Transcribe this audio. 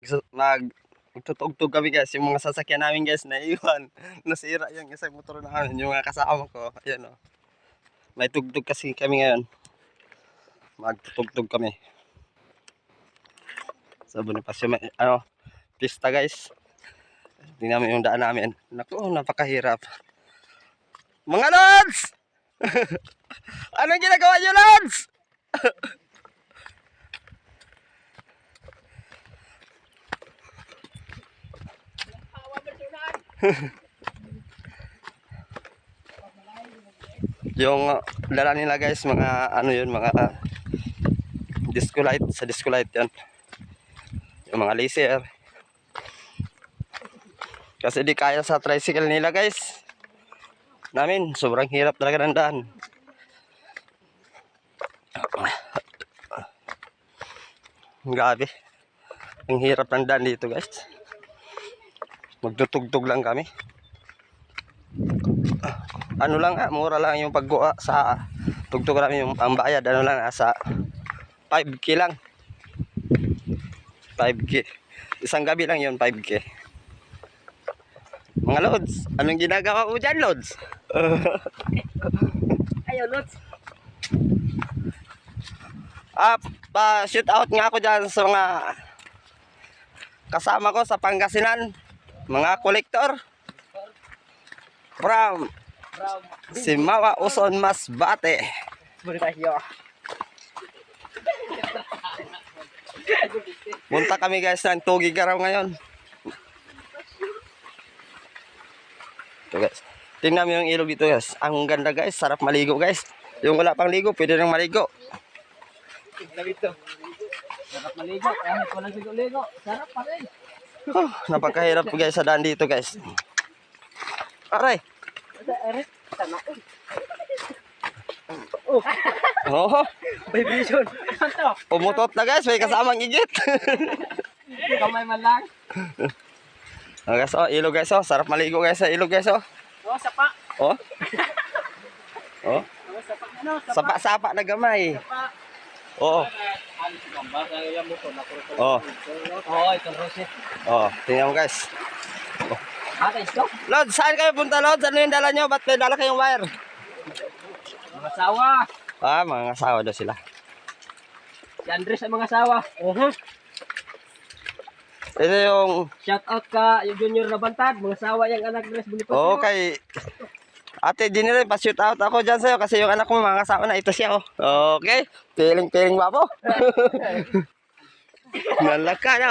So, mag magtutugtog kami guys, yung mga sasakyan namin guys naiwan. Nasira yung isang motor namin, yung mga kasama ko. Ayan o. May tugtog kasi kami ngayon. Magtutugtog kami. Sa Bonifacio, may, ano, pista guys. Tingnan mo yung daan namin. Naku, napakahirap. Mga Lods! Anong ginagawa niyo, Lods? yung uh, dala nila guys mga ano yun mga uh, disco light sa disco light yan. Yung mga laser. Kasi di kaya sa tricycle nila guys. Namin sobrang hirap talaga ng daan. Grabe. Ang hirap ng daan dito guys magtutugtog lang kami. Ano lang ah, mura lang yung pagguha sa tugtog namin yung ang bayad ano lang ah, sa 5k lang. 5k isang gabi lang yun 5k mga lods anong ginagawa mo dyan lods? Ayaw, Lods. ah pa shoot out nga ako dyan sa mga kasama ko sa Pangasinan mga kolektor from Simawa Uson Masbate Bonifacio. Punta kami guys ng Tugi Garaw ngayon. Ito guys. Tingnan mo yung ilog dito guys. Ang ganda guys. Sarap maligo guys. Yung wala pang ligo, pwede nang maligo. Sarap maligo. Kahit walang ligo-ligo. Sarap pa rin. Oh, napakahirap guys sa daan dito guys. Aray. Oh, Oh, vibration. To? umutot na guys. May kasamang igit. Kamay man lang. oh, guys, oh, ilog guys. Oh. Sarap maligo guys sa ilog guys. Oh. Oh, sapa. Oh. Oh. Oh, sapa. Ano? Sapa. Sapa-sapa na gamay. Sapa. Oo. Alis Oh. Oo, ito Rose. Oh, tingnan mo guys. Ate, ito. Lord, saan kayo punta, Lord? Ano yung dala nyo? Ba't may dala kayong wire? Mga sawa. Ah, mga asawa daw sila. Si Andres ang mga sawa. Uh Ito yung, Shout out ka, yung junior na bantad. Mga sawa yung anak Andres Bonifacio. oh, kay Ate Jenny, pa-shoot out ako dyan sa'yo kasi yung anak mo mga asawa na ito siya, oh. Okay? Piling-piling ba po? Nalaka na.